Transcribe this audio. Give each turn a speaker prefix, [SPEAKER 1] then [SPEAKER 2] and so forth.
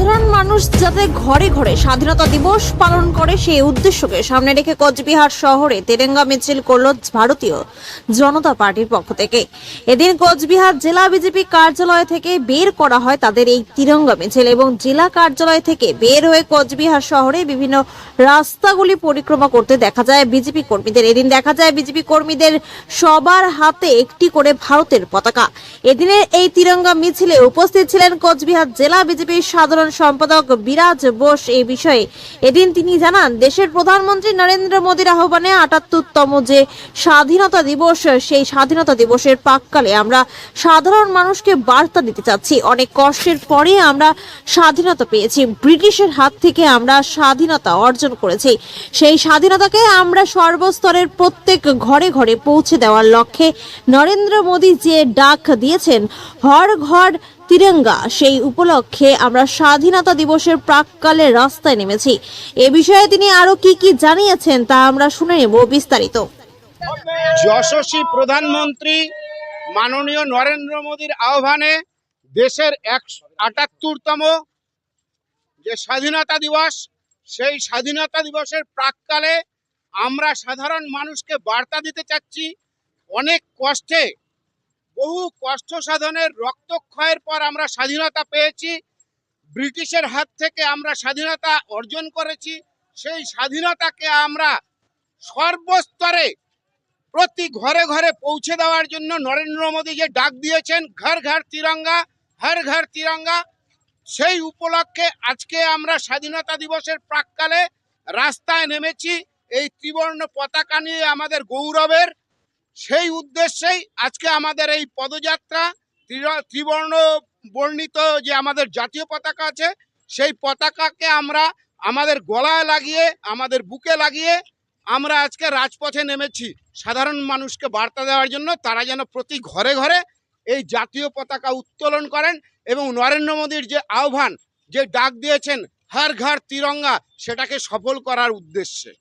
[SPEAKER 1] সাধারণ মানুষ যাতে ঘরে ঘরে স্বাধীনতা দিবস পালন করে সেই উদ্দেশ্যকে সামনে রেখে কোচবিহার শহরে তেরেঙ্গা মিছিল করল ভারতীয় জনতা পার্টির পক্ষ থেকে। এদিন কোচবিহার জেলা বিজেপি কার্যালয় থেকে বের করা হয় তাদের এই তিরঙ্গা মিছিল এবং জেলা কার্যালয় থেকে বের হয়ে কোচবিহার শহরে বিভিন্ন রাস্তাগুলি পরিক্রমা করতে দেখা যায় বিজেপি কর্মীদের। এদিন দেখা যায় বিজেপি কর্মীদের সবার হাতে একটি করে ভারতের পতাকা। এদিনের এই তিরঙ্গা মিছিলে উপস্থিত ছিলেন কোচবিহার জেলা বিজেপির সাধারণ সম্পাদক বিরাজ বোস এই বিষয়ে। এদিন তিনি জানান, দেশের প্রধানমন্ত্রী নরেন্দ্র মোদীর আহ্বানে আটাত্তরতম যে স্বাধীনতা দিবস, সেই স্বাধীনতা দিবসের পাককালে আমরা সাধারণ মানুষকে বার্তা দিতে চাচ্ছি। অনেক কষ্টের পরে আমরা স্বাধীনতা পেয়েছি। ব্রিটিশের হাত থেকে আমরা স্বাধীনতা অর্জন করেছি। সেই স্বাধীনতাকে আমরা সর্বস্তরের প্রত্যেক ঘরে ঘরে পৌঁছে দেওয়ার লক্ষ্যে নরেন্দ্র মোদী যে ডাক দিয়েছেন, হর ঘর তিরঙ্গা, সেই উপলক্ষে আমরা স্বাধীনতা দিবসের প্রাককালে রাস্তায় নেমেছি। এ বিষয়ে তিনি আরও কি কি জানিয়েছেন তা আমরা শুনে নেব বিস্তারিত।
[SPEAKER 2] যশস্বী প্রধানমন্ত্রী মাননীয় নরেন্দ্র মোদীর আহ্বানে দেশের এক আটাত্তরতম যে স্বাধীনতা দিবস, সেই স্বাধীনতা দিবসের প্রাককালে আমরা সাধারণ মানুষকে বার্তা দিতে চাচ্ছি। অনেক কষ্টে বহু কষ্ট সাধনের রক্তক্ষয়ের পর আমরা স্বাধীনতা পেয়েছি। ব্রিটিশের হাত থেকে আমরা স্বাধীনতা অর্জন করেছি। সেই স্বাধীনতাকে আমরা সর্বস্তরে প্রতি ঘরে ঘরে পৌঁছে দেওয়ার জন্য নরেন্দ্র মোদী যে ডাক দিয়েছেন, ঘর ঘর তিরঙ্গা, হর ঘর তিরঙ্গা, সেই উপলক্ষে আজকে আমরা স্বাধীনতা দিবসের প্রাককালে রাস্তায় নেমেছি। এই ত্রিবর্ণ পতাকা নিয়ে আমাদের গৌরবের সেই উদ্দেশ্যেই আজকে আমাদের এই পদযাত্রা ত্রিবর্ণ বর্ণিত যে আমাদের জাতীয় পতাকা আছে, সেই পতাকাকে আমরা আমাদের গলায় লাগিয়ে, আমাদের বুকে লাগিয়ে আমরা আজকে রাজপথে নেমেছি। সাধারণ মানুষকে বার্তা দেওয়ার জন্য তারা যেন প্রতি ঘরে ঘরে এই জাতীয় পতাকা উত্তোলন করেন এবং নরেন্দ্র মোদীর যে আহ্বান, যে ডাক দিয়েছেন, হর ঘর তিরঙ্গা সেটাকে সফল করার উদ্দেশ্যে।